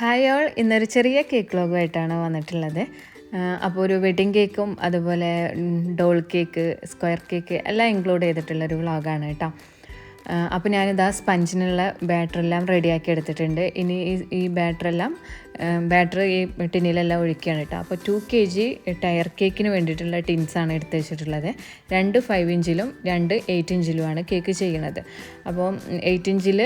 Hi all. ഇന്നൊരു ചെറിയ cake ലോഗുമായിട്ടാണ് വന്നിട്ടുള്ളത്. അപ്പോൾ ഒരു വെഡിങ് കേക്കും അതുപോലെ ഡോൾ കേക്ക് സ്ക്വയർ കേക്ക് എല്ലാം ഇൻക്ലൂഡ് ചെയ്തിട്ടുള്ളൊരു വ്ളോഗാണ് കേട്ടോ. അപ്പോൾ ഞാനിതാ സ്പഞ്ചിനുള്ള ബാറ്ററെല്ലാം റെഡിയാക്കി എടുത്തിട്ടുണ്ട്. ഇനി ഈ ബാറ്ററെല്ലാം ബാറ്റർ ഈ ടിന്നിലെല്ലാം ഒഴിക്കുകയാണ് കേട്ടോ. അപ്പോൾ ടു കെ ജി ടയർ കേക്കിന് വേണ്ടിയിട്ടുള്ള ടിൻസാണ് എടുത്ത് വെച്ചിട്ടുള്ളത്. രണ്ട് ഫൈവ് ഇഞ്ചിലും രണ്ട് എയ്റ്റ് ഇഞ്ചിലുമാണ് കേക്ക് ചെയ്യുന്നത്. അപ്പോൾ എയ്റ്റ് ഇഞ്ചിൽ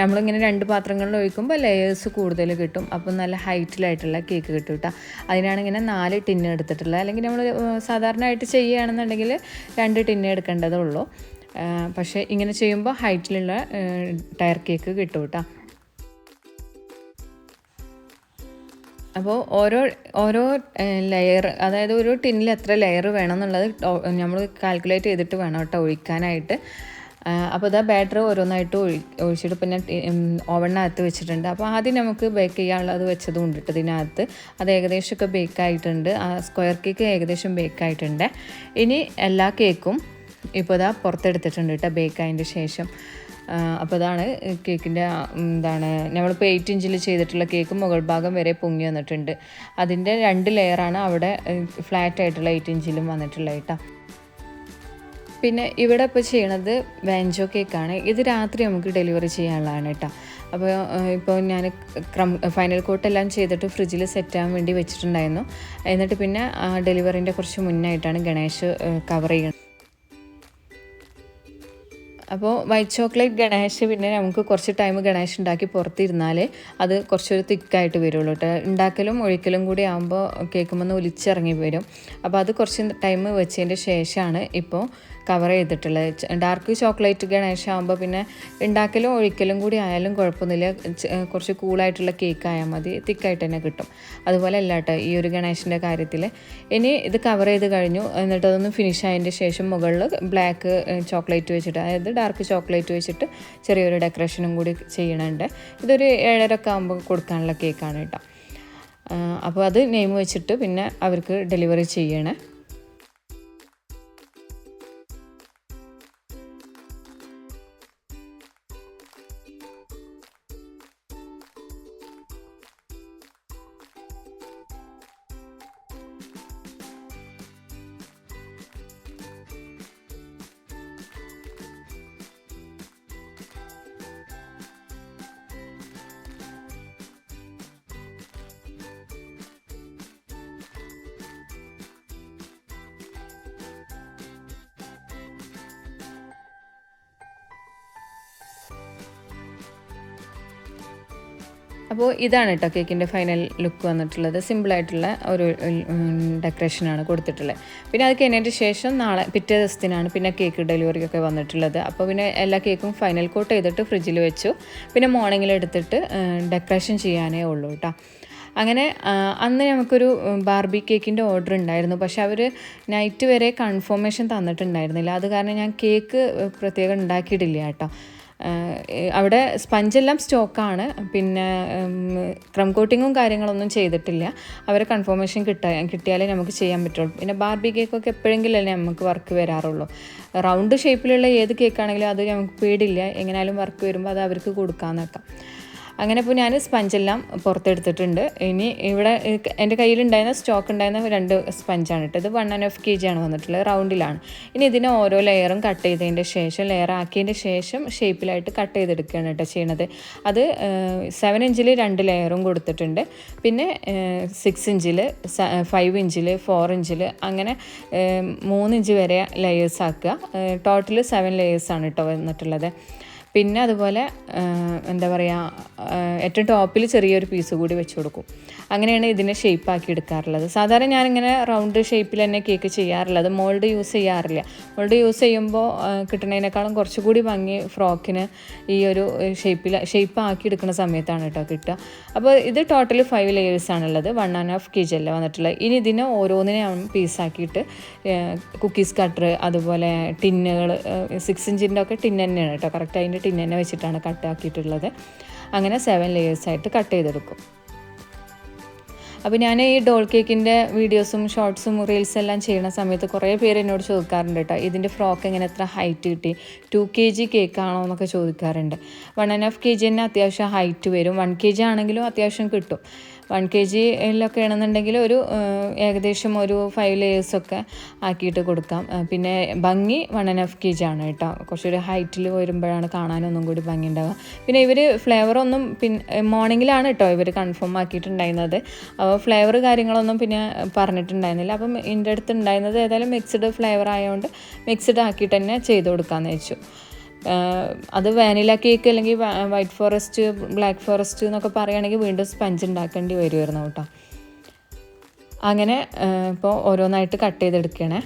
നമ്മളിങ്ങനെ രണ്ട് പാത്രങ്ങളിൽ ഒഴിക്കുമ്പോൾ ലെയേഴ്സ് കൂടുതൽ കിട്ടും. അപ്പോൾ നല്ല ഹൈറ്റിലായിട്ടുള്ള കേക്ക് കിട്ടും കേട്ടോ. അതിനാണ് ഇങ്ങനെ നാല് ടിന്ന് എടുത്തിട്ടുള്ളത്. അല്ലെങ്കിൽ നമ്മൾ സാധാരണയായിട്ട് ചെയ്യുകയാണെന്നുണ്ടെങ്കിൽ രണ്ട് ടിന്ന് എടുക്കേണ്ടതേ ഉള്ളൂ. പക്ഷേ ഇങ്ങനെ ചെയ്യുമ്പോൾ ഹൈറ്റിലുള്ള ടയർ കേക്ക് കിട്ടും കേട്ടോ അപ്പോൾ ഓരോ ഓരോ ലെയർ അതായത് ഒരു ടിന്നിൽ എത്ര ലെയർ വേണം എന്നുള്ളത് നമ്മൾ കാൽക്കുലേറ്റ് ചെയ്തിട്ട് വേണം കേട്ടോ ഒഴിക്കാനായിട്ട്. അപ്പോൾ ഇതാ ബാറ്റർ ഓരോന്നായിട്ട് ഒഴി ഒഴിച്ചിട്ട് പിന്നെ ഓവണിനകത്ത് വെച്ചിട്ടുണ്ട്. അപ്പോൾ ആദ്യം നമുക്ക് ബേക്ക് ചെയ്യാനുള്ളത് വെച്ചത് കൊണ്ടിട്ട് ഇതിനകത്ത്. അത് ഏകദേശമൊക്കെ ബേക്കായിട്ടുണ്ട് ആ സ്ക്വയർ കേക്ക് ഏകദേശം ബേക്കായിട്ടുണ്ട് ഇനി എല്ലാ കേക്കും ഇപ്പോൾ ഇതാ പുറത്തെടുത്തിട്ടുണ്ട് കേട്ടോ ബേക്ക് ആയതിന്റെ ശേഷം. അപ്പോൾ ഇതാണ് കേക്കിന്റെ എന്താണ് നമ്മളിപ്പോൾ എയ്റ്റ് ഇഞ്ചിൽ ചെയ്തിട്ടുള്ള കേക്ക് മുകൾ ഭാഗം വരെ പൊങ്ങി വന്നിട്ടുണ്ട്. അതിന്റെ രണ്ട് ലെയറാണ് അവിടെ ഫ്ലാറ്റ് ആയിട്ടുള്ള എയ്റ്റ് ഇഞ്ചിലും വന്നിട്ടുള്ളത് കേട്ടോ. പിന്നെ ഇവിടെ ഇപ്പോൾ ചെയ്യണത് വാൻജോ കേക്കാണ് ഇത് രാത്രി നമുക്ക് ഡെലിവറി ചെയ്യാനുള്ളതാണ് കേട്ടോ. അപ്പോൾ ഇപ്പോൾ ഞാൻ ക്രം ഫൈനൽ കോട്ടെല്ലാം ചെയ്തിട്ട് ഫ്രിഡ്ജിൽ സെറ്റ് ആകാൻ വേണ്ടി വെച്ചിട്ടുണ്ടായിരുന്നു. എന്നിട്ട് പിന്നെ ഡെലിവറിന്റെ കുറച്ച് മുന്നായിട്ടാണ് ഗണേഷ് കവർ ചെയ്യുന്നത് അപ്പോൾ വൈറ്റ് ചോക്ലേറ്റ് ഗണേഷ് പിന്നെ നമുക്ക് കുറച്ച് ടൈം ഗണേഷ് ഉണ്ടാക്കി പുറത്തിരുന്നാൽ അത് കുറച്ചൊരു തിക്കായിട്ട് വരുള്ളൂ കേട്ടോ ഉണ്ടാക്കലും ഒഴിക്കലും കൂടി ആകുമ്പോൾ കേൾക്കുമ്പോൾ ഒലിച്ചിറങ്ങി വരും. അപ്പോൾ അത് കുറച്ച് ടൈം വെച്ചതിന്റെ ശേഷമാണ് ഇപ്പോൾ കവർ ചെയ്തിട്ടുള്ളത്. ഡാർക്ക് ചോക്ലേറ്റ് ഗണേഷ് ആകുമ്പോൾ പിന്നെ ഉണ്ടാക്കലും ഒഴിക്കലും കൂടി ആയാലും കുഴപ്പമൊന്നുമില്ല. കുറച്ച് കൂളായിട്ടുള്ള കേക്ക് ആയാൽ മതി. തിക്കായിട്ട് തന്നെ കിട്ടും. അതുപോലെ അല്ല കേട്ടോ ഈ ഒരു ഗണേഷിന്റെ കാര്യത്തിൽ ഇനി ഇത് കവർ ചെയ്ത് കഴിഞ്ഞു. എന്നിട്ട് അതൊന്ന് ഫിനിഷ് ആയതിന്റെ ശേഷം മുകളിൽ ബ്ലാക്ക് ചോക്ലേറ്റ് വെച്ചിട്ട് അതായത് ഡാർക്ക് ചോക്ലേറ്റ് വെച്ചിട്ട് ചെറിയൊരു ഡെക്കറേഷനും കൂടി ചെയ്യണുണ്ട്. ഇതൊരു ഏഴരൊക്കെ ആകുമ്പോൾ കൊടുക്കാനുള്ള കേക്കാണ് കേട്ടോ. അപ്പോൾ അത് നെയിം വെച്ചിട്ട് പിന്നെ അവർക്ക് ഡെലിവറി ചെയ്യണേ. അപ്പോൾ ഇതാണ് കേട്ടോ കേക്കിന്റെ ഫൈനൽ ലുക്ക് വന്നിട്ടുള്ളത്. സിമ്പിളായിട്ടുള്ള ഒരു ഡെക്കറേഷനാണ് കൊടുത്തിട്ടുള്ളത്. പിന്നെ അത് കഴിഞ്ഞതിന് ശേഷം നാളെ പിറ്റേ ദിവസത്തിനാണ് പിന്നെ കേക്ക് ഡെലിവറിയൊക്കെ വന്നിട്ടുള്ളത്. അപ്പോൾ പിന്നെ എല്ലാ കേക്കും ഫൈനൽ കോട്ട് ചെയ്തിട്ട് ഫ്രിഡ്ജിൽ വെച്ചു. പിന്നെ മോർണിംഗിൽ എടുത്തിട്ട് ഡെക്കറേഷൻ ചെയ്യാനേ ഉള്ളൂ കേട്ടോ അങ്ങനെ അന്ന് നമുക്കൊരു ബാർബി കേക്കിന്റെ ഓർഡർ ഉണ്ടായിരുന്നു. പക്ഷെ അവർ നൈറ്റ് വരെ കൺഫർമേഷൻ തന്നിട്ടുണ്ടായിരുന്നില്ല. അത് കാരണം ഞാൻ കേക്ക് പ്രത്യേകം ഉണ്ടാക്കിയിട്ടില്ല കേട്ടോ അവിടെ സ്പഞ്ചെല്ലാം സ്റ്റോക്കാണ്. പിന്നെ ക്രം കോട്ടിങ്ങും കാര്യങ്ങളൊന്നും ചെയ്തിട്ടില്ല. അവരെ കൺഫർമേഷൻ കിട്ടാ കിട്ടിയാലേ നമുക്ക് ചെയ്യാൻ പറ്റുള്ളൂ. പിന്നെ ബാർബി കേക്കൊക്കെ എപ്പോഴെങ്കിലല്ലേ നമുക്ക് വർക്ക് വരാറുള്ളൂ. റൗണ്ട് ഷേപ്പിലുള്ള ഏത് കേക്കാണെങ്കിലും അത് നമുക്ക് പേടില്ല. എങ്ങനെയാലും വർക്ക് വരുമ്പോൾ അത് അവർക്ക് കൊടുക്കാമെന്നൊക്കെ അങ്ങനെ ഇപ്പോൾ ഞാൻ സ്പഞ്ചെല്ലാം പുറത്തെടുത്തിട്ടുണ്ട്. ഇനി ഇവിടെ എന്റെ കയ്യിലുണ്ടായിരുന്ന സ്റ്റോക്ക് ഉണ്ടായിരുന്ന രണ്ട് സ്പഞ്ചാണ് ഇട്ടത് വൺ ആൻഡ് ഹാഫ് കെ ആണ് വന്നിട്ടുള്ളത് റൗണ്ടിലാണ് ഇനി ഇതിനെ ഓരോ ലെയറും കട്ട് ചെയ്തതിന്റെ ശേഷം ലെയർ ആക്കിയതിന്റെ ശേഷം ഷേപ്പിലായിട്ട് കട്ട് ചെയ്തെടുക്കുകയാണ് കേട്ടോ ചെയ്യണത്. അത് സെവൻ ഇഞ്ചിൽ രണ്ട് ലെയറും കൊടുത്തിട്ടുണ്ട്. പിന്നെ സിക്സ് ഇഞ്ചിൽ ഫൈവ് ഇഞ്ചിൽ ഫോർ ഇഞ്ചിൽ അങ്ങനെ മൂന്ന് ഇഞ്ച് വരെ ലെയേഴ്സ് ആക്കുക. ടോട്ടൽ സെവൻ ലെയേഴ്സാണ് കേട്ടോ വന്നിട്ടുള്ളത്. പിന്നെ അതുപോലെ എന്താ പറയുക ഏറ്റവും ടോപ്പിൽ ചെറിയൊരു പീസ് കൂടി വെച്ച് കൊടുക്കും. അങ്ങനെയാണ് ഇതിനെ ഷേപ്പാക്കി എടുക്കാറുള്ളത്. സാധാരണ ഞാനിങ്ങനെ റൗണ്ട് ഷേപ്പിൽ തന്നെ കേക്ക് ചെയ്യാറുള്ളത്. മോൾഡ് യൂസ് ചെയ്യാറില്ല. മോൾഡ് യൂസ് ചെയ്യുമ്പോൾ കിട്ടുന്നതിനേക്കാളും കുറച്ചുകൂടി ഭംഗി ഫ്രോക്കിന് ഈ ഒരു ഷേപ്പിൽ ഷേപ്പ് ആക്കി എടുക്കുന്ന സമയത്താണ് കേട്ടോ കിട്ടുക. അപ്പോൾ ഇത് total five ലെയേഴ്സാണുള്ളത് one and half K G അല്ല വന്നിട്ടുള്ളത്. ഇനി ഇതിനെ ഓരോന്നിനെ പീസാക്കിയിട്ട് കുക്കീസ് കട്ടർ അതുപോലെ ടിന്നുകൾ സിക്സ് ഇഞ്ചിന്റെ ഒക്കെ ടിന്ന് തന്നെയാണ് കേട്ടോ. കറക്റ്റ് അതിന്റെ ടിൻ തന്നെ വെച്ചിട്ടാണ് കട്ട് ആക്കിയിട്ടുള്ളത് അങ്ങനെ സെവൻ ലെയേഴ്സായിട്ട് കട്ട് ചെയ്തെടുക്കും. അപ്പോൾ ഞാൻ ഈ ഡോൾ കേക്കിന്റെ വീഡിയോസും ഷോർട്സും റീൽസ് എല്ലാം ചെയ്യുന്ന സമയത്ത് കുറേ പേര് എന്നോട് ചോദിക്കാറുണ്ട് കേട്ടോ ഇതിന്റെ ഫ്രോക്ക് എങ്ങനെ എത്ര ഹൈറ്റ് കിട്ടി? ടു കെ ജി കേക്കാണോ എന്നൊക്കെ ചോദിക്കാറുണ്ട്. One and half K G തന്നെ അത്യാവശ്യം ഹൈറ്റ് വരും. വൺ കെ ജി ആണെങ്കിലും അത്യാവശ്യം കിട്ടും. വൺ കെ ജിയിലൊക്കെ ആണെന്നുണ്ടെങ്കിൽ ഒരു ഏകദേശം ഒരു ഫൈവ് ലെയേഴ്സൊക്കെ ആക്കിയിട്ട് കൊടുക്കാം. പിന്നെ ഭംഗി one and half K G ആണ് കേട്ടോ. കുറച്ചൊരു ഹൈറ്റിൽ വരുമ്പോഴാണ് കാണാനൊന്നും കൂടി ഭംഗി ഉണ്ടാവുക പിന്നെ ഇവർ ഫ്ലേവറൊന്നും പിന്നെ മോർണിംഗിലാണ് കേട്ടോ ഇവർ കൺഫേം ആക്കിയിട്ടുണ്ടായിരുന്നത്. അപ്പോൾ ഫ്ലേവർ കാര്യങ്ങളൊന്നും പിന്നെ പറഞ്ഞിട്ടുണ്ടായിരുന്നില്ല. അപ്പം എന്റെ അടുത്ത് ഉണ്ടായിരുന്നത് ഏതായാലും മിക്സ്ഡ് ഫ്ലേവർ ആയതുകൊണ്ട് മിക്സ്ഡ് ആക്കിയിട്ട് തന്നെ ചെയ്ത് കൊടുക്കാമെന്ന് വെച്ചു അത് വാനില കേക്ക് അല്ലെങ്കിൽ വൈറ്റ് ഫോറസ്റ്റ് ബ്ലാക്ക് ഫോറസ്റ്റ് എന്നൊക്കെ പറയുകയാണെങ്കിൽ വീണ്ടും സ്പഞ്ച് ഉണ്ടാക്കേണ്ടി വരുമായിരുന്നു കേട്ടോ. അങ്ങനെ ഇപ്പോൾ ഓരോന്നായിട്ട് കട്ട് ചെയ്തെടുക്കണേ.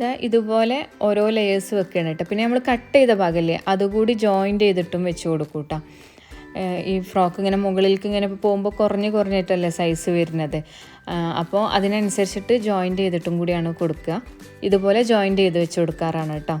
ദാ ഇതുപോലെ ഓരോ ലെയേഴ്സ് വെക്കണം കേട്ടോ. പിന്നെ നമ്മൾ കട്ട് ചെയ്ത ഭാഗമല്ലേ അതുകൂടി ജോയിന്റ് ചെയ്തിട്ടും വെച്ച് കൊടുക്കും കേട്ടോ. ഈ ഫ്രോക്ക് ഇങ്ങനെ മുകളിലേക്ക് ഇങ്ങനെ പോകുമ്പോൾ കുറഞ്ഞ് കുറഞ്ഞിട്ടല്ലേ സൈസ് വരുന്നത്. അപ്പോൾ അതിനനുസരിച്ചിട്ട് ജോയിന്റ് ചെയ്തിട്ടും കൂടിയാണ് കൊടുക്കുക. ഇതുപോലെ ജോയിന്റ് ചെയ്ത് വെച്ച് കൊടുക്കാറാണ് കേട്ടോ.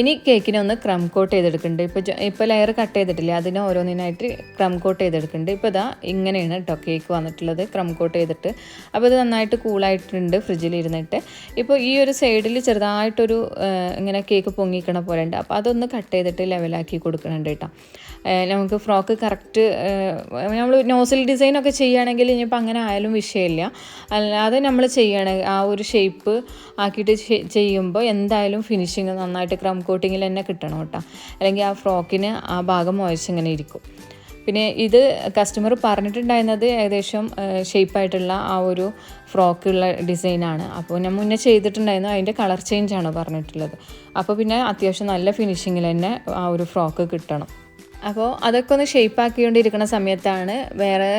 ഇനി കേക്കിനെ ഒന്ന് ക്രം കോട്ട് ചെയ്തെടുക്കുന്നുണ്ട്. ഇപ്പോൾ ഇപ്പോൾ ലെയർ കട്ട് ചെയ്തിട്ടില്ല അതിനെ ഓരോന്നിനായിട്ട് ക്രം കോട്ട് ചെയ്തെടുക്കുന്നുണ്ട്. ഇപ്പോൾ ഇതാ ഇങ്ങനെയാണ് കേട്ടോ കേക്ക് വന്നിട്ടുള്ളത് ക്രം കോട്ട് ചെയ്തിട്ട്. അപ്പോൾ ഇത് നന്നായിട്ട് കൂളായിട്ടുണ്ട് ഫ്രിഡ്ജിൽ ഇരുന്നിട്ട്. ഇപ്പോൾ ഈ ഒരു സൈഡിൽ ചെറുതായിട്ടൊരു ഇങ്ങനെ കേക്ക് പൊങ്ങിക്കണ പോലെ ഉണ്ട്. അപ്പോൾ അതൊന്ന് കട്ട് ചെയ്തിട്ട് ലെവലാക്കി കൊടുക്കുന്നുണ്ട് കേട്ടോ നമുക്ക് ഫ്രോക്ക് കറക്റ്റ് നമ്മൾ നോസിൽ ഡിസൈനൊക്കെ ചെയ്യുകയാണെങ്കിൽ ഇനിയിപ്പോൾ അങ്ങനെ ആയാലും വിഷയമില്ല. അല്ലാതെ നമ്മൾ ചെയ്യണ ആ ഒരു ഷേപ്പ് ആക്കിയിട്ട് ചെയ്യുമ്പോൾ എന്തായാലും ഫിനിഷിങ് നന്നായിട്ട് ക്രം കോട്ടിങ്ങിൽ തന്നെ കിട്ടണം കേട്ടോ. അല്ലെങ്കിൽ ആ ഫ്രോക്കിന് ആ ഭാഗം മോശം ഇരിക്കും. പിന്നെ ഇത് കസ്റ്റമർ പറഞ്ഞിട്ടുണ്ടായിരുന്നത് ഏകദേശം ഷേപ്പായിട്ടുള്ള ആ ഒരു ഫ്രോക്കുള്ള ഡിസൈനാണ് അപ്പോൾ ഞാൻ മുന്നേ ചെയ്തിട്ടുണ്ടായിരുന്നു അതിന്റെ കളർ ചേഞ്ചാണ് പറഞ്ഞിട്ടുള്ളത്. അപ്പോൾ പിന്നെ അത്യാവശ്യം നല്ല ഫിനിഷിങ്ങിൽ തന്നെ ആ ഒരു ഫ്രോക്ക് കിട്ടണം. അപ്പോൾ അതൊക്കെ ഒന്ന് ഷേപ്പ് ആക്കിക്കൊണ്ടിരിക്കുന്ന സമയത്താണ് വേറെ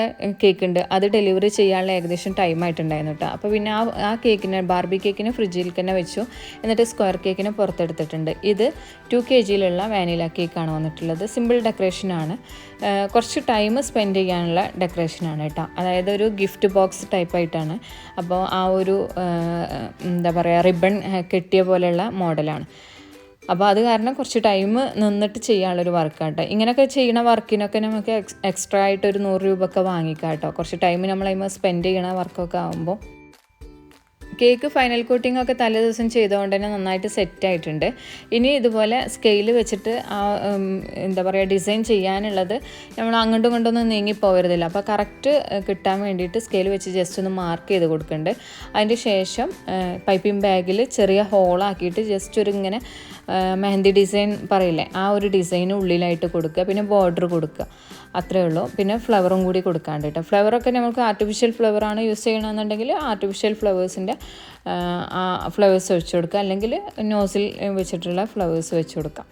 കേക്ക് ഉണ്ട്. അത് ഡെലിവറി ചെയ്യാനുള്ള ഏകദേശം ടൈം ആയിട്ടുണ്ടായിരുന്നു കേട്ടോ അപ്പോൾ പിന്നെ ആ ആ കേക്കിനെ ബാർബി കേക്കിനെ ഫ്രിഡ്ജിൽ തന്നെ വെച്ചു. എന്നിട്ട് സ്ക്വയർ കേക്കിനെ പുറത്തെടുത്തിട്ടുണ്ട്. ഇത് ടു കെ ജിയിലുള്ള വാനില കേക്കാണ് വന്നിട്ടുള്ളത്. സിമ്പിൾ ഡെക്കറേഷനാണ് കുറച്ച് ടൈം സ്പെൻഡ് ചെയ്യാനുള്ള ഡെക്കറേഷനാണ് കേട്ടോ അതായത് ഒരു ഗിഫ്റ്റ് ബോക്സ് ടൈപ്പായിട്ടാണ് അപ്പോൾ ആ ഒരു എന്താ പറയുക റിബൺ കെട്ടിയ പോലെയുള്ള മോഡലാണ് അപ്പോൾ അത് കാരണം കുറച്ച് ടൈം നിന്നിട്ട് ചെയ്യാനുള്ളൊരു വർക്കാട്ടോ ഇങ്ങനെയൊക്കെ ചെയ്യണ വർക്കിനൊക്കെ നമുക്ക് എക്സ് എക്സ്ട്രാ ആയിട്ട് ഒരു നൂറ് രൂപ ഒക്കെ വാങ്ങിക്കാം കേട്ടോ കുറച്ച് ടൈം നമ്മൾ അതിന് സ്പെൻഡ് ചെയ്യണ വർക്കൊക്കെ ആകുമ്പോൾ കേക്ക് ഫൈനൽ കോട്ടിംഗ് ഒക്കെ തലേ ദിവസം ചെയ്തുകൊണ്ട് തന്നെ നന്നായിട്ട് സെറ്റ് ആയിട്ടുണ്ട്. ഇനി ഇതുപോലെ സ്കെയിൽ വെച്ചിട്ട് ആ എന്താ പറയുക ഡിസൈൻ ചെയ്യാനുള്ളത് നമ്മൾ അങ്ങോട്ടും ഇങ്ങോട്ടൊന്നും നീങ്ങി പോകരുതില്ല അപ്പോൾ കറക്റ്റ് കിട്ടാൻ വേണ്ടിയിട്ട് സ്കെയിൽ വെച്ച് ജസ്റ്റ് ഒന്ന് മാർക്ക് ചെയ്ത് കൊടുക്കുന്നുണ്ട് അതിന്റെ ശേഷം പൈപ്പിംഗ് ബാഗിൽ ചെറിയ ഹോളാക്കിയിട്ട് ജസ്റ്റ് ഒരു ഇങ്ങനെ മെഹന്തി ഡിസൈൻ പറയില്ലേ ആ ഒരു ഡിസൈൻ ഉള്ളിലായിട്ട് കൊടുക്കുക. പിന്നെ ബോർഡർ കൊടുക്കുക. അത്രേ ഉള്ളൂ. പിന്നെ ഫ്ലവറും കൂടി കൊടുക്കാണ്ട് കേട്ടോ. ഫ്ലവറൊക്കെ നമുക്ക് ആർട്ടിഫിഷ്യൽ ഫ്ലവറാണ് യൂസ് ചെയ്യണമെന്നുണ്ടെങ്കിൽ ആർട്ടിഫിഷ്യൽ ഫ്ലവേഴ്സിന്റെ ആ ഫ്ലവേഴ്സ് വെച്ച് കൊടുക്കുക. അല്ലെങ്കിൽ നോസിൽ വെച്ചിട്ടുള്ള ഫ്ലവേഴ്സ് വെച്ച് കൊടുക്കാം.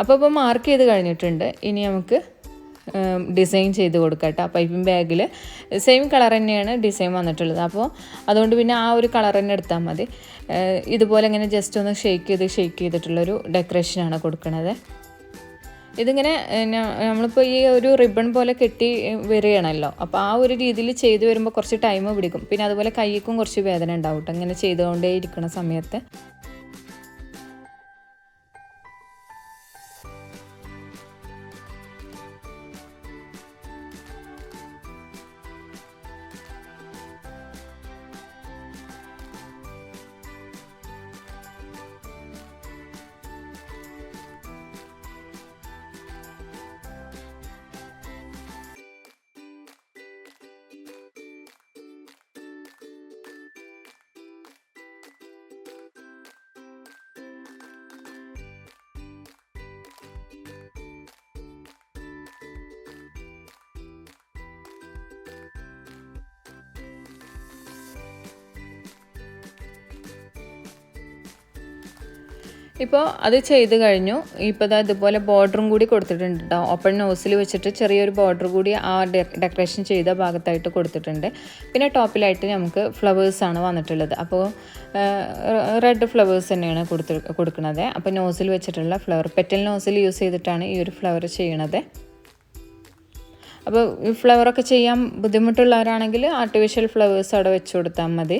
അപ്പോൾ ഇപ്പോൾ മാർക്ക് ചെയ്ത് കഴിഞ്ഞിട്ടുണ്ട്. ഇനി നമുക്ക് ഡിസൈൻ ചെയ്ത് കൊടുക്കാം കേട്ടോ. പൈപ്പിംഗ് ബാഗിൽ സെയിം കളർ തന്നെയാണ് ഡിസൈൻ വന്നിട്ടുള്ളത്. അപ്പോൾ അതുകൊണ്ട് പിന്നെ ആ ഒരു കളർ തന്നെ എടുത്താൽ മതി. ഇതുപോലെ ഇങ്ങനെ ജസ്റ്റ് ഒന്ന് ഷെയ്ക്ക് ചെയ്ത് ഷെയ്ക്ക് ചെയ്തിട്ടുള്ളൊരു ഡെക്കറേഷനാണ് കൊടുക്കുന്നത് ഇതിങ്ങനെ നമ്മളിപ്പോൾ ഈ ഒരു റിബൺ പോലെ കെട്ടി വരികയാണല്ലോ. അപ്പോൾ ആ ഒരു രീതിയിൽ ചെയ്ത് വരുമ്പോൾ കുറച്ച് ടൈം പിടിക്കും. പിന്നെ അതുപോലെ കൈക്കും കുറച്ച് വേദന ഉണ്ടാവും കേട്ടോ ഇങ്ങനെ ചെയ്തുകൊണ്ടേ ഇരിക്കുന്ന സമയത്ത്. ഇപ്പോൾ അത് ചെയ്ത് കഴിഞ്ഞു. ഇപ്പോൾ ദാ ഇതുപോലെ ബോർഡറും കൂടി കൊടുത്തിട്ടുണ്ട് കേട്ടോ ഓപ്പൺ നോസിൽ വെച്ചിട്ട് ചെറിയൊരു ബോർഡർ കൂടി ആ ഡെക്കറേഷൻ ചെയ്ത ഭാഗത്തായിട്ട് കൊടുത്തിട്ടുണ്ട്. പിന്നെ ടോപ്പിലായിട്ട് നമുക്ക് ഫ്ലവേഴ്സാണ് വന്നിട്ടുള്ളത്. അപ്പോൾ റെഡ് ഫ്ലവേഴ്സ് തന്നെയാണ് കൊടുത്ത് കൊടുക്കുന്നത് അപ്പോൾ നോസിൽ വെച്ചിട്ടുള്ള ഫ്ലവർ പെറ്റൽ നോസിൽ യൂസ് ചെയ്തിട്ടാണ് ഈ ഒരു ഫ്ലവർ ചെയ്യണത്. അപ്പോൾ ഫ്ലവറൊക്കെ ചെയ്യാൻ ബുദ്ധിമുട്ടുള്ളവരാണെങ്കിൽ ആർട്ടിഫിഷ്യൽ ഫ്ലവേഴ്സ് അവിടെ വെച്ച് കൊടുത്താൽ മതി.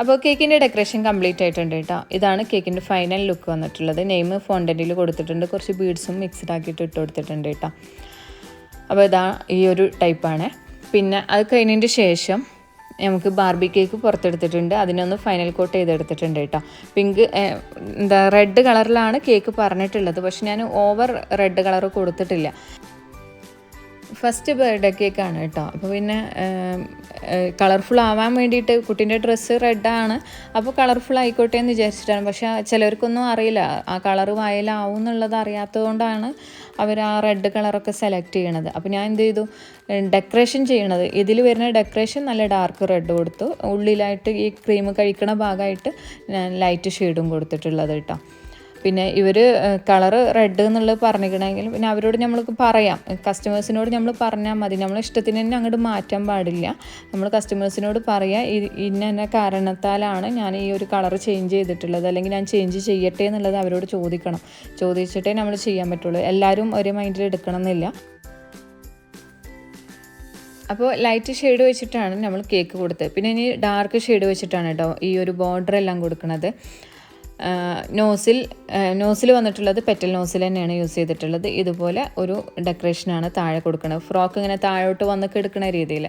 അപ്പോൾ കേക്കിന്റെ ഡെക്കറേഷൻ കംപ്ലീറ്റ് ആയിട്ടുണ്ട് കേട്ടോ. ഇതാണ് കേക്കിന്റെ ഫൈനൽ ലുക്ക് വന്നിട്ടുള്ളത്. നെയിം ഫോണ്ടന്റിൽ കൊടുത്തിട്ടുണ്ട്. കുറച്ച് ബീഡ്സും മിക്സ്ഡ് ആക്കിയിട്ട് ഇട്ട് കൊടുത്തിട്ടുണ്ട് കേട്ടോ. അപ്പോൾ ഇതാ ഈ ഒരു ടൈപ്പാണ് പിന്നെ അത് കഴിഞ്ഞതിന്റെ ശേഷം നമുക്ക് ബാർബി കേക്ക് പുറത്തെടുത്തിട്ടുണ്ട്. അതിനൊന്ന് ഫൈനൽ കോട്ട് ചെയ്തെടുത്തിട്ടുണ്ട് കേട്ടോ. പിങ്ക് എന്താ റെഡ് കളറിലാണ് കേക്ക് പറഞ്ഞിട്ടുള്ളത്. പക്ഷെ ഞാൻ ഓവർ റെഡ് കളർ കൊടുത്തിട്ടില്ല. ഫസ്റ്റ് ബർത്ത്ഡേ കേക്കാണ് കേട്ടോ. അപ്പോൾ പിന്നെ കളർഫുൾ ആവാൻ വേണ്ടിയിട്ട് കുട്ടീന്റെ ഡ്രസ്സ് റെഡാണ് അപ്പോൾ കളർഫുൾ ആയിക്കോട്ടെ എന്ന് വിചാരിച്ചിട്ടാണ്. പക്ഷേ ചിലർക്കൊന്നും അറിയില്ല. ആ കളർ വയലാവും എന്നുള്ളത് അറിയാത്തതുകൊണ്ടാണ് അവർ ആ റെഡ് കളറൊക്കെ സെലക്ട് ചെയ്യണത്. അപ്പോൾ ഞാൻ എന്ത് ചെയ്തു? ഡെക്കറേഷൻ ചെയ്യണത്. ഇതിൽ വരുന്ന ഡെക്കറേഷൻ നല്ല ഡാർക്ക് റെഡ് കൊടുത്തു. ഉള്ളിലായിട്ട് ഈ ക്രീം കഴിക്കണ ഭാഗമായിട്ട് ഞാൻ ലൈറ്റ് ഷെയ്ഡും കൊടുത്തിട്ടുള്ളത് കേട്ടോ. പിന്നെ ഇവർ കളർ റെഡ് എന്നുള്ളത് പറഞ്ഞിരിക്കണമെങ്കിൽ പിന്നെ അവരോട് നമ്മൾക്ക് പറയാം. കസ്റ്റമേഴ്സിനോട് നമ്മൾ പറഞ്ഞാൽ മതി. നമ്മൾ ഇഷ്ടത്തിന് തന്നെ അങ്ങോട്ട് മാറ്റാൻ പാടില്ല. നമ്മൾ കസ്റ്റമേഴ്സിനോട് പറയാം ഇന്ന എന്ന കാരണത്താലാണ് ഞാൻ ഈ ഒരു കളർ ചേഞ്ച് ചെയ്തിട്ടുള്ളത്. അല്ലെങ്കിൽ ഞാൻ ചേഞ്ച് ചെയ്യട്ടെ എന്നുള്ളത് അവരോട് ചോദിക്കണം. ചോദിച്ചിട്ടേ നമ്മൾ ചെയ്യാൻ പറ്റുള്ളൂ. എല്ലാവരും ഒരേ മൈൻഡിൽ എടുക്കണം എന്നില്ല അപ്പോൾ ലൈറ്റ് ഷെയ്ഡ് വെച്ചിട്ടാണ് നമ്മൾ കേക്ക് കൊടുത്തത്. പിന്നെ ഇനി ഡാർക്ക് ഷെയ്ഡ് വെച്ചിട്ടാണ് കേട്ടോ ഈ ഒരു ബോർഡർ എല്ലാം കൊടുക്കുന്നത് നോസിൽ നോസിൽ വന്നിട്ടുള്ളത് പെറ്റൽ നോസിൽ തന്നെയാണ് യൂസ് ചെയ്തിട്ടുള്ളത്. ഇതുപോലെ ഒരു ഡെക്കറേഷനാണ് താഴെ കൊടുക്കുന്നത് ഫ്രോക്ക് ഇങ്ങനെ താഴോട്ട് വന്ന് കിടക്കുന്ന രീതിയിൽ.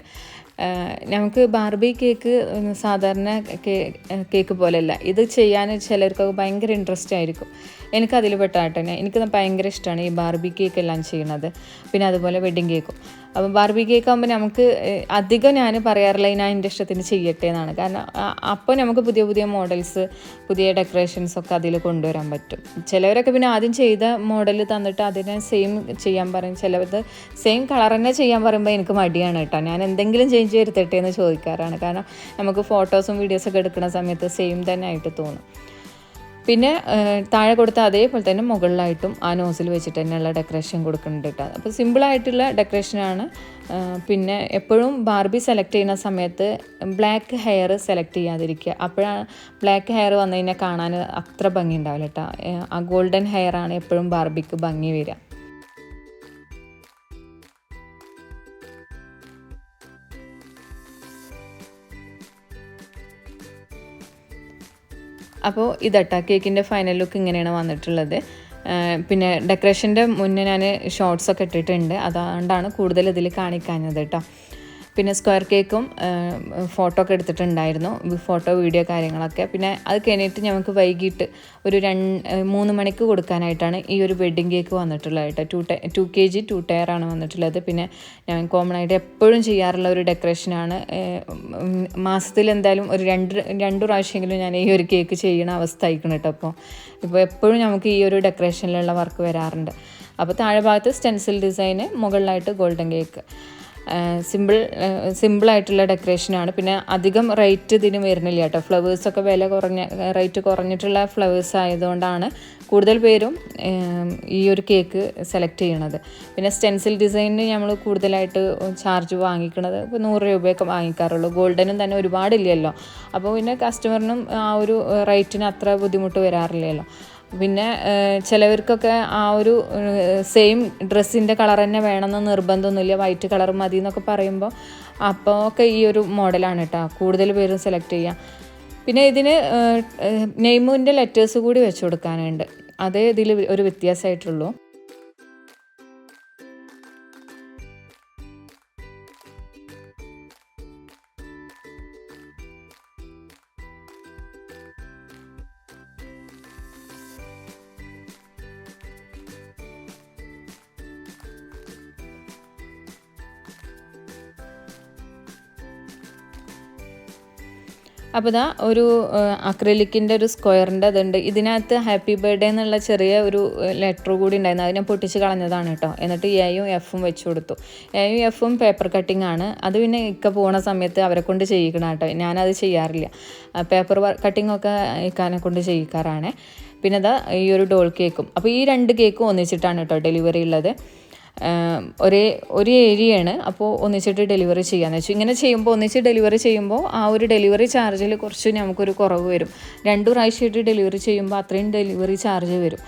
നമുക്ക് ബാർബി കേക്ക് സാധാരണ കേക്ക് പോലെയല്ല. ഇത് ചെയ്യാൻ ചിലർക്കൊക്കെ ഭയങ്കര ഇൻട്രസ്റ്റ് ആയിരിക്കും. എനിക്ക് എനിക്കതിൽ പെട്ടാട്ടെ എനിക്ക് ഭയങ്കര ഇഷ്ടമാണ് ഈ ബാർബി കേക്ക് എല്ലാം ചെയ്യുന്നത്. പിന്നെ അതുപോലെ വെഡ്ഡിങ് കേക്കും അപ്പം ബാർബി കേക്ക് ആകുമ്പോൾ നമുക്ക് അധികം ഞാൻ പറയാറില്ല ഞാൻ എന്റെ ഇഷ്ടത്തിന് ചെയ്യട്ടെ എന്നാണ്. കാരണം അപ്പോൾ നമുക്ക് പുതിയ പുതിയ മോഡൽസ് പുതിയ ഡെക്കറേഷൻസ് ഒക്കെ അതിൽ കൊണ്ടുവരാൻ പറ്റും. ചിലവരൊക്കെ പിന്നെ ആദ്യം ചെയ്ത മോഡൽ തന്നിട്ട് അതിനെ സെയിം ചെയ്യാൻ പറയും. ചിലവർ സെയിം കളർ തന്നെ ചെയ്യാൻ പറയുമ്പോൾ എനിക്ക് മടിയാണ് കേട്ടോ. ഞാൻ എന്തെങ്കിലും ചേഞ്ച് വരുത്തട്ടെ എന്ന് ചോദിക്കാറാണ്. കാരണം നമുക്ക് ഫോട്ടോസും വീഡിയോസൊക്കെ എടുക്കുന്ന സമയത്ത് സെയിം തന്നെ ആയിട്ട് തോന്നും. പിന്നെ താഴെ കൊടുത്ത അതേപോലെ തന്നെ മുകളിലായിട്ടും ആ നോസിൽ വെച്ചിട്ട് തന്നെയുള്ള ഡെക്കറേഷൻ കൊടുക്കുന്നുണ്ട് കേട്ടോ അപ്പോൾ സിമ്പിളായിട്ടുള്ള ഡെക്കറേഷനാണ് പിന്നെ എപ്പോഴും ബാർബി സെലക്ട് ചെയ്യുന്ന സമയത്ത് ബ്ലാക്ക് ഹെയർ സെലക്ട് ചെയ്യാതിരിക്കുക. അപ്പോഴാണ് ബ്ലാക്ക് ഹെയർ വന്നു കഴിഞ്ഞാൽ കാണാൻ അത്ര ഭംഗി ഉണ്ടാവില്ല കേട്ടോ ആ ഗോൾഡൻ ഹെയറാണ് എപ്പോഴും ബാർബിക്ക് ഭംഗി വരിക. അപ്പോൾ ഇതട്ടാ കേക്കിന്റെ ഫൈനൽ ലുക്ക് ഇങ്ങനെയാണ് വന്നിട്ടുള്ളത്. പിന്നെ ഡെക്കറേഷന്റെ മുന്നേ ഞാൻ ഷോർട്സൊക്കെ ഇട്ടിട്ടുണ്ട്. അതുകൊണ്ടാണ് കൂടുതൽ ഇതിൽ കാണിക്കാഞ്ഞത് കേട്ടോ. പിന്നെ സ്ക്വയർ കേക്കും ഫോട്ടോ ഒക്കെ എടുത്തിട്ടുണ്ടായിരുന്നു. ഫോട്ടോ വീഡിയോ കാര്യങ്ങളൊക്കെ. പിന്നെ അത് കഴിഞ്ഞിട്ട് ഞങ്ങൾക്ക് വൈകിട്ട് ഒരു രണ്ട് മൂന്ന് മണിക്ക് കൊടുക്കാനായിട്ടാണ് ഈ ഒരു വെഡ്ഡിങ് കേക്ക് വന്നിട്ടുള്ളത് കേട്ടോ. Two tie K G two ടയറാണ് വന്നിട്ടുള്ളത്. പിന്നെ ഞാൻ കോമൺ ആയിട്ട് എപ്പോഴും ചെയ്യാറുള്ള ഒരു ഡെക്കറേഷനാണ് മാസത്തിൽ എന്തായാലും ഒരു രണ്ട് രണ്ട് പ്രാവശ്യമെങ്കിലും ഞാൻ ഈ ഒരു കേക്ക് ചെയ്യണ അവസ്ഥ ആയിക്കണം കേട്ടോ അപ്പോൾ ഇപ്പോൾ എപ്പോഴും നമുക്ക് ഈ ഒരു ഡെക്കറേഷനിലുള്ള വർക്ക് വരാറുണ്ട്. അപ്പോൾ താഴെ ഭാഗത്ത് സ്റ്റെൻസിൽ ഡിസൈന് മുകളിലായിട്ട് ഗോൾഡൻ കേക്ക് സിമ്പിൾ സിമ്പിളായിട്ടുള്ള ഡെക്കറേഷനാണ് പിന്നെ അധികം റേറ്റ് ഇതിന് വരുന്നില്ല കേട്ടോ. ഫ്ലവേഴ്സൊക്കെ വില കുറഞ്ഞ റേറ്റ് കുറഞ്ഞിട്ടുള്ള ഫ്ലവേഴ്സ് ആയതുകൊണ്ടാണ് കൂടുതൽ പേരും ഈ ഒരു കേക്ക് സെലക്ട് ചെയ്യണത്. പിന്നെ സ്റ്റെൻസിൽ ഡിസൈനിന് നമ്മൾ കൂടുതലായിട്ട് ചാർജ് വാങ്ങിക്കുന്നത് ഇപ്പോൾ നൂറ് രൂപയൊക്കെ വാങ്ങിക്കാറുള്ളൂ. ഗോൾഡനും തന്നെ ഒരുപാടില്ലല്ലോ. അപ്പോൾ പിന്നെ കസ്റ്റമറിനും ആ ഒരു റേറ്റിന് അത്ര ബുദ്ധിമുട്ട് വരാറില്ലല്ലോ. പിന്നെ ചിലവർക്കൊക്കെ ആ ഒരു സെയിം ഡ്രസ്സിന്റെ കളർ തന്നെ വേണമെന്ന് നിർബന്ധമൊന്നുമില്ല. വൈറ്റ് കളർ മതി എന്നൊക്കെ പറയുമ്പോൾ അപ്പോൾ ഒക്കെ ഈ ഒരു മോഡലാണ് കേട്ടോ കൂടുതൽ പേരും സെലക്ട് ചെയ്യാം. പിന്നെ ഇതിന് നെയ്മുവിന്റെ ലെറ്റേഴ്സ് കൂടി വെച്ച് കൊടുക്കാനുണ്ട്. അതേ ഇതിൽ ഒരു വ്യത്യാസമായിട്ടുള്ളൂ. അപ്പോൾ ഇതാ ഒരു അക്രലിക്കിന്റെ ഒരു സ്ക്വയറിന്റെ അതുണ്ട് ഇതിനകത്ത് ഹാപ്പി ബർത്ത്ഡേ എന്നുള്ള ചെറിയ ഒരു ലെറ്റർ കൂടി ഉണ്ടായിരുന്നു. അതിനെ പൊട്ടിച്ച് കളഞ്ഞതാണ് കേട്ടോ. എന്നിട്ട് എയും എഫും വെച്ച് കൊടുത്തു. എയും എഫും പേപ്പർ കട്ടിംഗ് ആണ്. അത് പിന്നെ ഇക്ക പോണ സമയത്ത് അവരെ കൊണ്ട് ചെയ്യിക്കണം കേട്ടോ. ഞാനത് ചെയ്യാറില്ല. പേപ്പർ കട്ടിംഗ് ഒക്കെ ഇക്കാനെ കൊണ്ട് ചെയ്യിക്കാറാണ്. പിന്നെ ഇതാ ഈ ഒരു ഡോൾ കേക്കും അപ്പോൾ ഈ രണ്ട് കേക്കും ഒന്നിച്ചിട്ടാണ് കേട്ടോ ഡെലിവറി ഉള്ളത്. ഒരേ ഒരു ഏരിയയാണ്. അപ്പോൾ ഒന്നിച്ചിട്ട് ഡെലിവറി ചെയ്യാന്ന് വെച്ചു. ഇങ്ങനെ ചെയ്യുമ്പോൾ ഒന്നിച്ച് ഡെലിവറി ചെയ്യുമ്പോൾ ആ ഒരു ഡെലിവറി ചാർജിൽ കുറച്ച് നമുക്കൊരു കുറവ് വരും. രണ്ട് പ്രാവശ്യമായിട്ട് ഡെലിവറി ചെയ്യുമ്പോൾ അത്രയും ഡെലിവറി ചാർജ് വരും.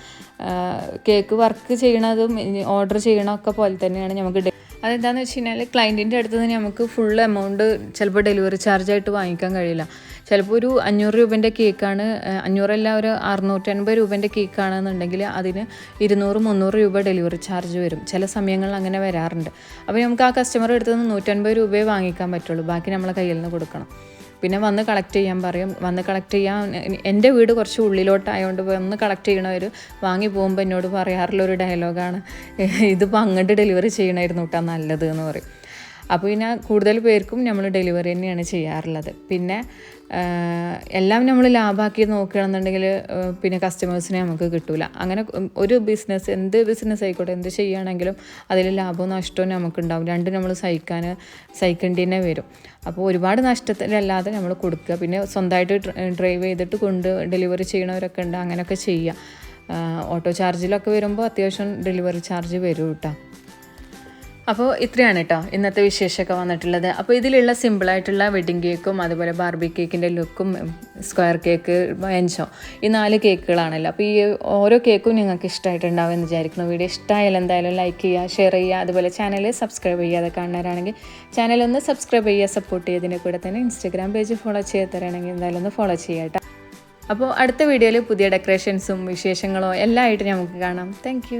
കേക്ക് വർക്ക് ചെയ്യണതും ഓർഡർ ചെയ്യണമൊക്കെ പോലെ തന്നെയാണ് നമുക്ക് അതെന്താണെന്ന് വെച്ച് കഴിഞ്ഞാൽ ക്ലയന്റിന്റെ അടുത്ത് നമുക്ക് ഫുൾ എമൗണ്ട് ചിലപ്പോൾ ഡെലിവറി ചാർജായിട്ട് വാങ്ങിക്കാൻ കഴിയില്ല. ചിലപ്പോൾ ഒരു അഞ്ഞൂറ് രൂപേന്റെ കേക്കാണ് അഞ്ഞൂറല്ല ഒരു അറുന്നൂറ്റൻപത് രൂപേന്റെ കേക്കാണെന്നുണ്ടെങ്കിൽ അതിന് ഇരുന്നൂറ് മുന്നൂറ് രൂപ ഡെലിവറി ചാർജ് വരും. ചില സമയങ്ങളിൽ അങ്ങനെ വരാറുണ്ട്. അപ്പോൾ നമുക്ക് ആ കസ്റ്റമർ അടുത്ത് നിന്ന് നൂറ്റൻപത് രൂപയെ വാങ്ങിക്കാൻ പറ്റുള്ളൂ. ബാക്കി നമ്മളെ കയ്യിൽ നിന്ന് കൊടുക്കണം. പിന്നെ വന്ന് കളക്ട് ചെയ്യാൻ പറയും. വന്ന് കളക്ട് ചെയ്യാൻ എന്റെ വീട് കുറച്ച് ഉള്ളിലോട്ടായതുകൊണ്ട് വന്ന് കളക്ട് ചെയ്യണവർ വാങ്ങി പോകുമ്പോൾ എന്നോട് പറയാറുള്ള ഒരു ഡയലോഗാണ് ഇതിപ്പോൾ അങ്ങോട്ട് ഡെലിവറി ചെയ്യണമായിരുന്നു കേട്ടോ നല്ലത് എന്ന് പറയും. അപ്പോൾ പിന്നെ കൂടുതൽ പേർക്കും നമ്മൾ ഡെലിവറി തന്നെയാണ് ചെയ്യാറുള്ളത്. പിന്നെ എല്ലാം നമ്മൾ ലാഭാക്കി നോക്കുകയാണെന്നുണ്ടെങ്കിൽ പിന്നെ കസ്റ്റമേഴ്സിനെ നമുക്ക് കിട്ടില്ല അങ്ങനെ ഒരു ബിസിനസ് എന്ത് ബിസിനസ് ആയിക്കോട്ടെ എന്ത് ചെയ്യുകയാണെങ്കിലും അതിൽ ലാഭവും നഷ്ടവും നമുക്കുണ്ടാവും. രണ്ടും നമ്മൾ സഹിക്കാൻ സഹിക്കേണ്ടി തന്നെ വരും. അപ്പോൾ ഒരുപാട് നഷ്ടത്തിലല്ലാതെ നമ്മൾ കൊടുക്കുക. പിന്നെ സ്വന്തമായിട്ട് ഡ്രൈവ് ചെയ്തിട്ട് കൊണ്ട് ഡെലിവറി ചെയ്യണവരൊക്കെ ഉണ്ട്. അങ്ങനെയൊക്കെ ചെയ്യുക. ഓട്ടോ ചാർജിലൊക്കെ വരുമ്പോൾ അത്യാവശ്യം ഡെലിവറി ചാർജ് വരും കേട്ടോ. അപ്പോൾ ഇത്രയാണ് കേട്ടോ ഇന്നത്തെ വിശേഷമൊക്കെ വന്നിട്ടുള്ളത്. അപ്പോൾ ഇതിലുള്ള സിമ്പിളായിട്ടുള്ള വെഡിങ് കേക്കും അതുപോലെ ബാർബി കേക്കിന്റെ ലുക്കും സ്ക്വയർ കേക്ക് ബെഞ്ചോ ഈ നാല് കേക്കുകളാണല്ലോ അപ്പോൾ ഈ ഓരോ കേക്കും നിങ്ങൾക്ക് ഇഷ്ടമായിട്ടുണ്ടാവും എന്ന് വിചാരിക്കുന്നു. വീഡിയോ ഇഷ്ടമായാലും എന്തായാലും ലൈക്ക് ചെയ്യുക ഷെയർ ചെയ്യുക. അതുപോലെ ചാനൽ സബ്സ്ക്രൈബ് ചെയ്യാതെ കാണുന്നവരാണെങ്കിൽ ചാനൽ ഒന്ന് സബ്സ്ക്രൈബ് ചെയ്യുക സപ്പോർട്ട് ചെയ്തതിന്റെ കൂടെ തന്നെ ഇൻസ്റ്റാഗ്രാം പേജ് ഫോളോ ചെയ്ത് തരാണെങ്കിൽ എന്തായാലും ഒന്ന് ഫോളോ ചെയ്യാം അപ്പോൾ അടുത്ത വീഡിയോയിൽ പുതിയ ഡെക്കറേഷൻസും വിശേഷങ്ങളോ എല്ലാം ആയിട്ട് നമുക്ക് കാണാം. താങ്ക്